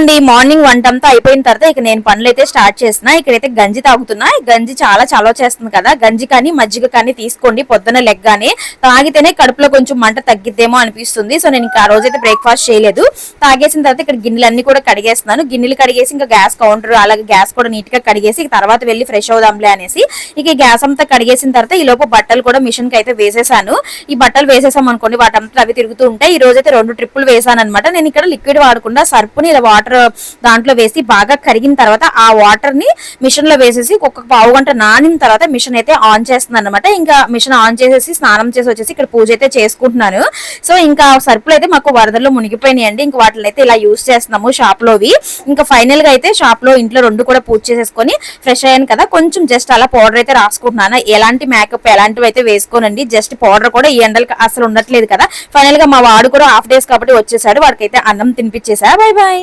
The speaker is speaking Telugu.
అండి మార్నింగ్ వంట అంతా అయిపోయిన తర్వాత ఇక నేను పనులు అయితే స్టార్ట్ చేసిన ఇక్కడైతే గంజి తాగుతున్నా. గంజి చాలా చలవ చేస్తుంది కదా. గంజి కానీ మజ్జిగ కానీ తీసుకోండి. పొద్దున లెగ్గానే తాగితేనే కడుపులో కొంచెం మంట తగ్గిద్దేమో అనిపిస్తుంది. సో నేను ఇంకా ఆ రోజైతే బ్రేక్ఫాస్ట్ చేయలేదు. తాగేసిన తర్వాత ఇక్కడ గిన్నెలన్నీ కూడా కడిగేస్తున్నాను. గిన్నెలు కడిగేసి ఇంకా గ్యాస్ కౌంటర్ అలాగే గ్యాస్ కూడా నీట్గా కడిగేసి తర్వాత వెళ్ళి ఫ్రెష్ అవుదాంలే అనేసి ఇక గ్యాస్ అంతా కడిగేసిన తర్వాత ఈ లోపు బట్టలు కూడా మిషన్కి అయితే వేసేసాను. ఈ బట్టలు వేసేసాం అనుకోండి వాటంతా అవి తిరుగుతూ ఉంటాయి. ఈ రోజైతే రెండు ట్రిప్పులు వేసాను అనమాట నేను ఇక్కడ లిక్విడ్ వాడకుండా సర్పుని ఇలా వాటర్ వాటర్ దాంట్లో వేసి బాగా కరిగిన తర్వాత ఆ వాటర్ని మిషన్లో వేసేసి ఒక పావు గంట నానిన తర్వాత మిషన్ అయితే ఆన్ చేస్తుంది అనమాట ఇంకా మిషన్ ఆన్ చేసేసి స్నానం చేసి వచ్చేసి ఇక్కడ పూజ అయితే చేసుకుంటున్నాను. సో ఇంకా సరుకులు అయితే మాకు వరదల్లో మునిగిపోయినాయండి. ఇంకా వాటిని అయితే ఇలా యూస్ చేస్తున్నాము షాప్ లోవి. ఇంకా ఫైనల్గా అయితే షాప్లో ఇంట్లో రెండు కూడా పూజ చేసేసుకొని ఫ్రెష్ అయ్యాను కదా. కొంచెం జస్ట్ అలా పౌడర్ అయితే రాసుకుంటున్నాను. ఎలాంటి మేకప్ ఎలాంటివి అయితే వేసుకోనండి. జస్ట్ పౌడర్ కూడా ఈ ఎండలకి అసలు ఉండట్లేదు కదా. ఫైనల్గా మా వాడు కూడా హాఫ్ డేస్ కాబట్టి వచ్చేసాడు. వాడికైతే అన్నం తినిపించేసా. Bye bye